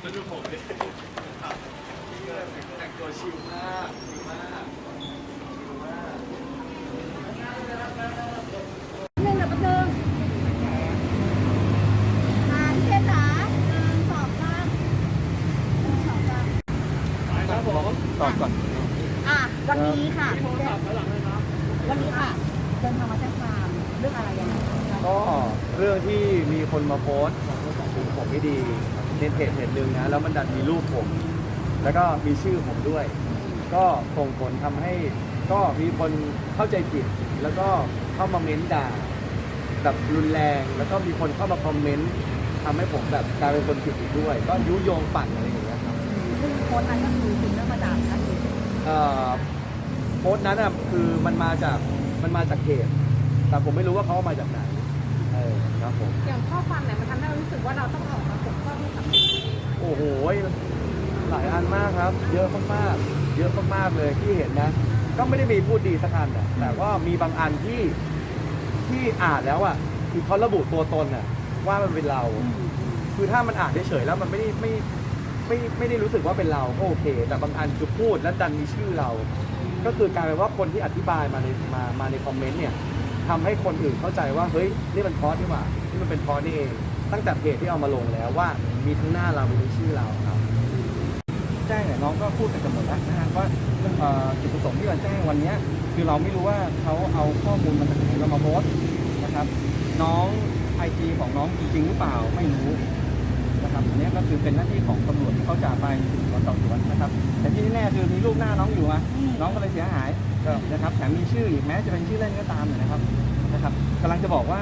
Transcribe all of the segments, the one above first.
แล้วดูผมดิแต่งตัวชิลมากชิลมากชิลมากหนึ่งกับประเทิงมาพี่เจจ๋าหนึ่งสองสามหนึ่งสองสามครับผม ตอบก่อนอะ วันนี้ค่ะโทรศัพท์หลังเลยครับวันนี้ค่ะเดินทางมาแจ้งความเรื่องอะไรยังไงคะก็เรื่องที่มีคนมาโพสต์ถึงผมไม่ดีในเพจเพจหนึ่งนะแล้วมันดันมีรูปผม แล้วก็มีชื่อผมด้วย ก็ส่งผลทำให้ก็มีคนเข้าใจผิด แล้วก็เข้ามาเม้นด่าแบบรุนแรง แล้วก็มีคนเข้ามาคอมเมนต์ทำให้ผมแบบกลายเป็นคนผิดอีกด้วย ก็ยุยงปั่นอะไรอย่างเงี้ยครับซึ่งโพสต์นั้นก็คือถึงเรื่องมาจากท่านนี้เอ่อโพสต์นั้นอะคือมันมาจากมันมาจากเพจแต่ผมไม่รู้ว่าเขาเอามาจากไหนเออครับผมอย่างข้อความไหนมันทำให้เรารู้สึกว่าเราต้องออกมาปกป้องให้กับตัวเองโอ้โหหลายอันมากครับ เยอะมากๆเยอะมากๆเลยที่เห็นนะ ก็ไม่ได้มีพูดดีสักอันอะแต่ว่ามีบางอันที่ที่อ่านแล้วอะคือเขาระบุตัวตนอะว่ามันเป็นเรา คือถ้ามันอ่านเฉยๆแล้วมันไม่ได้ไม่ไม่ไม่ได้รู้สึกว่าเป็นเราก็โอเค แต่บางอันคือพูดแล้วดันมีชื่อเรา ก็คือกลายเป็นว่าคนที่อธิบายมาในมามาในคอมเมนต์เนี่ยทำให้คนอื่นเข้าใจว่าเฮ้ยนี่มันพอสนี่หว่านี่มันเป็นพอสนี่เองตั้งแต่เพจที่เอามาลงแล้วว่ามีทั้งหน้าเรามีทั้งชื่อเราครับแจ้งเนี่ยน้องก็พูดกันหมดแล้วนะฮะว่าจุดประสงค์ที่เราแจ้งวันนี้คือเราไม่รู้ว่าเขาเอาข้อมูลมาจากไหนเรามาโพสต์นะครับ น้องไอจีของน้องจริงหรือเปล่าไม่รู้นะครับอันนี้ก็คือเป็นหน้าที่ของตำ เขาจะไปสืบสวนสอบสวนนะครับ แต่ที่แน่ๆคือมีรูปหน้าน้องอยู่อะน้องก็เลยเสียหายนะครับแถมมีชื่ออีกแม้จะเป็นชื่อเล่นก็ตามเนี่ยนะครับนะครับกำลังจะบอกว่า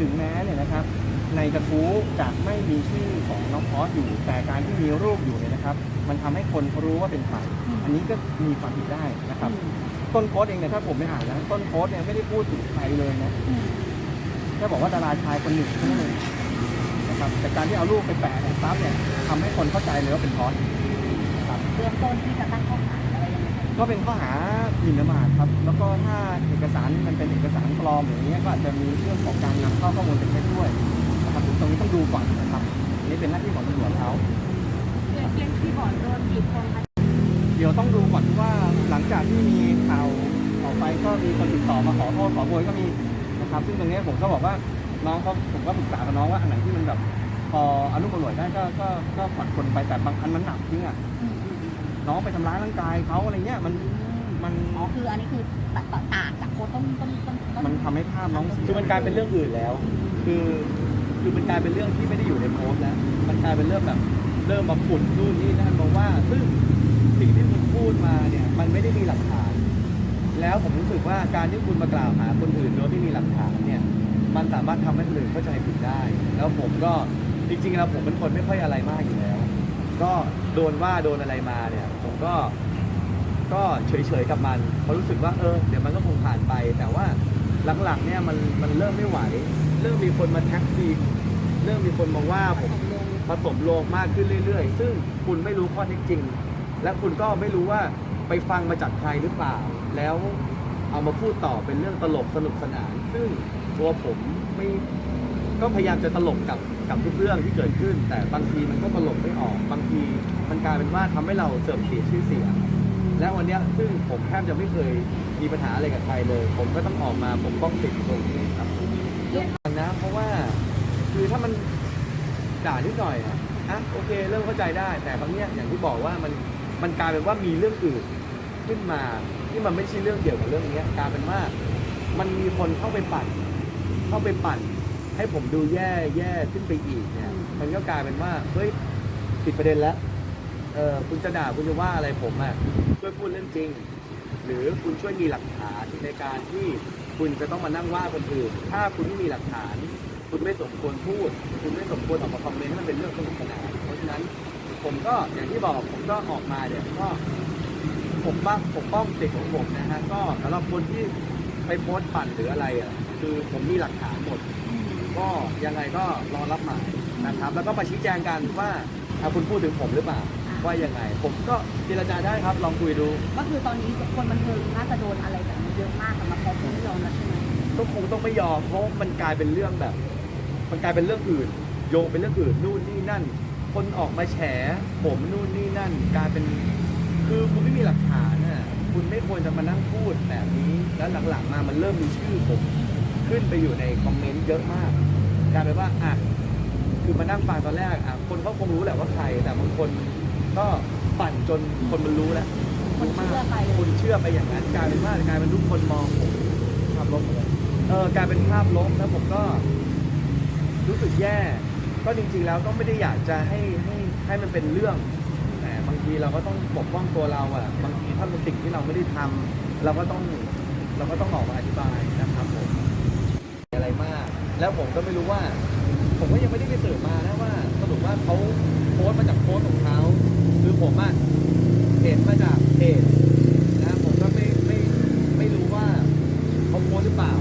ถึงแม้เนี่ยนะครับในกระทู้จะไม่มีชื่อของน้องพอสอยู่ แต่การที่มีรูปอยู่เนี่ยนะครับ มันทำให้คนเขารู้ว่าเป็นใครอันนี้ก็มีความผิดได้นะครับ ต้นโพสต์เองเนี่ยถ้าผมไม่อ่านนะต้นโพสต์เนี่ยไม่ได้พูดถึงใครเลยนะแค่บอกว่าดาราชายคนหนึ่งแค่ นั้นเองนะครับแต่การที่เอารูปไปแปะเนี่ยปั๊บเนี่ยทำให้คนเข้าใจเลยว่าเป็นพอสนะครับเบื้องต้นที่จะตั้งข้อหาอะไรยังไงคะก็เป็นข้อหาหมิ่นประมาทครับแล้วก็ถ้าเอกสารมันเป็นเอกสารปลอมอย่างนี้ยก็อาจจะมีเรื่องของการนำเข้าข้อมูลเป็นเท็จด้วยนะครับตรงนี้ต้องดูก่อนนะครับอันนี่เป็นหน้าที่ของตำรวจเขาเรื่องเรื่องที่บอร์ดโดนกี่คนคะเดี๋ยวต้องดูก่อนว่าหลังจากที่มีข่าวออกไปก็มีคนติดต่อมาขอโทษขอโพยก็มีนะครับ ซึ่งตรงนี้ผมก็บอกว่า น้องเขาผมก็ปรึกษากับน้องว่าอันไหนที่มันแบบพออนุปรวยได้ก็ก็ก็ผ่อนคนไปแต่บางอันมันหนักจริงอะน้องไปทำร้ายร่างกายเขาอะไรเงี้ยมันมันอ๋อคืออันนี้คือตัดต่อต่างจากโพสต์ต้นต้นต้นต้นมันทำให้ภาพน้องเสียคือมันกลายเป็นเรื่องอื่นแล้ว คือคือมันกลายเป็นเรื่องที่ไม่ได้อยู่ในโพสต์แล้วมันกลายเป็นเรื่องแบบเริ่มมาขุดนู่นนี่นั่นมาว่า ซึ่งสิ่งที่คุณพูดมาเนี่ยมันไม่ได้มีหลักฐาน แล้วผมรู้สึกว่าการที่คุณมากล่าวหาคนอื่นโดยไม่มีหลักฐานเนี่ย มันสามารถทำให้คนอื่นเข้าใจผิดได้ แล้วผมก็จริงๆแล้วผมเป็นคนไม่ค่อยอะไรมากอยู่แล้ว ก็โดนว่าโดนอะไรมาเนี่ย ผมก็ ก็เฉยๆกับมันเพราะรู้สึกว่าเออเดี๋ยวมันก็คงผ่านไป แต่ว่าหลังๆเนี่ยมันมันเริ่มไม่ไหว เริ่มมีคนมาแท็กทีเริ่มมีคนมาว่าผมผสมโลงมากขึ้นเรื่อยๆ ซึ่งคุณไม่รู้ข้อเท็จจริง และคุณก็ไม่รู้ว่าไปฟังมาจากใครหรือเปล่า แล้วเอามาพูดต่อเป็นเรื่องตลกสนุกสนาน ซึ่ง ตัวผมไม่ก็พยายามจะตลกกับกับทุกเรื่องที่เกิดขึ้น แต่บางทีมันก็ตลกไม่ออก บางทีมันกลายเป็นว่าทำให้เราเสื่อมเสียชื่อเสียงและวันนี้ซึ่งผมแทบจะไม่เคยมีปัญหาอะไรกับใครเลย ผมก็ต้องออกมาปกป้องสิทธิ์ตรงนี้ครับเยองนะเพราะว่าคือถ้ามันด่านิดหน่อยอะอะโอเคเริ่มเข้าใจได้ แต่บางเนี้ยอย่างที่บอกว่ามันมันกลายเป็นว่ามีเรื่องอื่นขึ้นมาที่มันไม่ใช่เรื่องเกี่ยวกับเรื่องเนี้ยกลายเป็นว่ามันมีคนเข้าไปปั่น เข้าไปปั่น ให้ผมดูแย่แย่ขึ้นไปอีกเนี่ย มันก็กลายเป็นว่าเฮ้ยผิดประเด็นแล้วเออคุณจะด่าคุณจะว่าอะไรผมอะช่วยพูดเรื่องจริง หรือคุณช่วยมีหลักฐานในการที่คุณจะต้องมานั่งว่าคนอื่น ถ้าคุณไม่มีหลักฐาน คุณไม่สมควรพูด คุณไม่สมควรออกมาคอมเมนต์ให้มันเป็นเรื่องสนุกสนานเพราะฉะนั้นผมก็อย่างที่บอกผมก็ออกมาเนี่ยก็ปกป้องปกป้องสิทธิ์ของผมนะฮะก็สำหรับคนที่ไปโพสต์ปั่นหรืออะไรอะ คือผมมีหลักฐานหมด ก็ยังไงก็รอรับหมายนะครับ แล้วก็มาชี้แจงกันว่าอะคุณพูดถึงผมหรือเปล่าอ่าว่ายังไง ผมก็เจรจาได้ครับลองคุยดู ก็คือตอนนี้คนบันเทิงน่าจะโดนอะไรแบบนี้เยอะมากสำหรับเขาคงไม่ยอมแล้วใช่ไหมก็คงต้องไม่ยอมเพราะมันกลายเป็นเรื่องแบบ มันกลายเป็นเรื่องอื่น โยงเป็นเรื่องอื่นนู่นนี่นั่น คนออกมาแฉผมนู่นนี่นั่น กลายเป็นคือคุณไม่มีหลักฐานน่ะคุณไม่ควรจะมานั่งพูดแบบนี้ แล้วหลังๆมามันเริ่มมีชื่อผม ขึ้นไปอยู่ในคอมเมนต์เยอะมากกลายเป็นว่าอะคือมานั่งฟังตอนแรกอะคนเขาคงรู้แหละว่าใคร แต่บางคนก็ปั่นจนคนมันรู้แล้วคนเชื่อไปเลยคนเชื่อไปอย่างนั้นกลายเป็นว่ากลายเป็นทุกคนมองผมภาพลบเลยเออกลายเป็นภาพลบแล้วผมก็ รู้สึกแย่ ก็จริง ๆ แล้วก็ไม่ได้อยากจะให้ให้ให้มันเป็นเรื่องแต่บางทีเราก็ต้องปกป้องตัวเราอะบางทีถ้าเป็นสิ่งที่เราไม่ได้ทำเราก็ต้องเราก็ต้องออกมาอธิบายนะครับผมอะไรมาก แล้วผมก็ไม่รู้ว่า ผมก็ยังไม่ได้ไปสืบมานะว่าสรุปว่าเขาโพสต์มาจากโพสต์ของเขาคือผมอะเห็นมาจากเพจนะผมก็ไม่ไม่ไม่รู้ว่าเขาโพสต์หรือเปล่า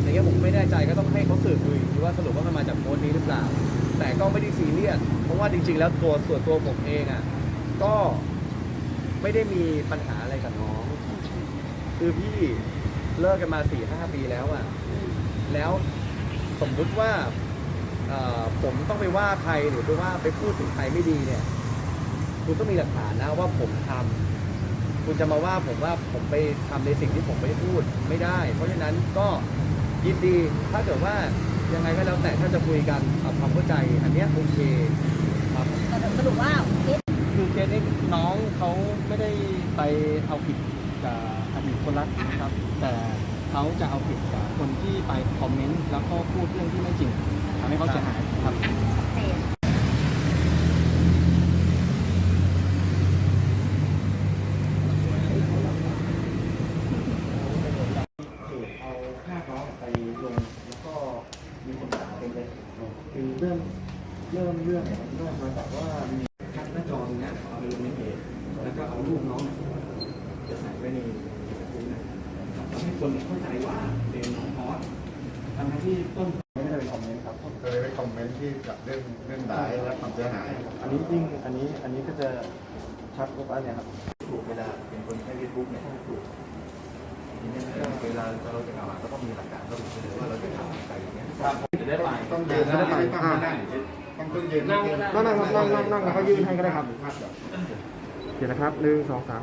อย่างเงี้ยผมไม่แน่ใจก็ต้องให้เขาสืบดูอีกทีว่าสรุปว่ามันมาจากโพสต์นี้หรือเปล่า แต่ก็ไม่ได้ซีเรียสเพราะว่าจริง ๆ แล้วตัวส่วนตัวผมเองอะก็ไม่ได้มีปัญหาอะไรกับน้อง คือพี่เลิกกันมาสี่ห้าปีแล้วอะแล้ว สมมุติว่าผมต้องไปว่าใครหรือไปว่าไปพูดถึงใครไม่ดีเนี่ย คุณต้องมีหลักฐานนะว่าผมทำคุณจะมาว่าผมว่าผมไปทำในสิ่งที่ผมไม่พูดไม่ได้ เพราะฉะนั้นก็ยินดีถ้าเกิดว่ายังไงก็แล้วแต่ถ้าจะคุยกันปรับความเข้าใจ อันนี้โอเคครับสรุปว่าคือเคสนี้น้องเขาไม่ได้ไปเอาผิดกับอดีตคนรักนะครับ เขาจะเอาผิดกับคนที่ไปคอมเมนต์แล้วก็พูดเรื่องที่ไม่จริงทำให้เขาเสียหายครับชัดเจนคือเอาภาพน้องไปลงแล้วก็มีคนด่าเต็มเลยคือเริ่มเริ่มเรื่องเนี่ยมันเริ่มมาจากว่ามีแคปหน้าจอตรงเนี้ยเอาไปลงในเพจแล้วก็เอารูปน้องเนี่ยจะใส่ไว้ใน ให้คนเข้าใจว่าเป็นน้องพอสทำให้ที่ต้นไม่ได้ไปคอมเมนต์ครับเคยไปคอมเมนต์ที่กับเรื่องเรื่องด่าและความเสียหาย อันนี้ยิ่งอันนี้อันนี้ก็จะชัดกว่าเนี่ยครับถูกเวลาเป็นคนใช้เฟซบุ๊กเนี่ยถูกทีนี้เวลาเราจะกล่าวหาก็ต้องมีหลักการระบุไปเลยว่าเราจะกล่าวหาใครอย่างเงี้ยจะได้ไปต้องยืนนะไม่ต้องมานั่งต้องต้องยืนนั่งนั่งนั่งนั่งนั่งนั่งแล้วก็ยื่นให้ก็ได้ครับภาพแบบเดี๋ยวนะครับหนึ่งสองสาม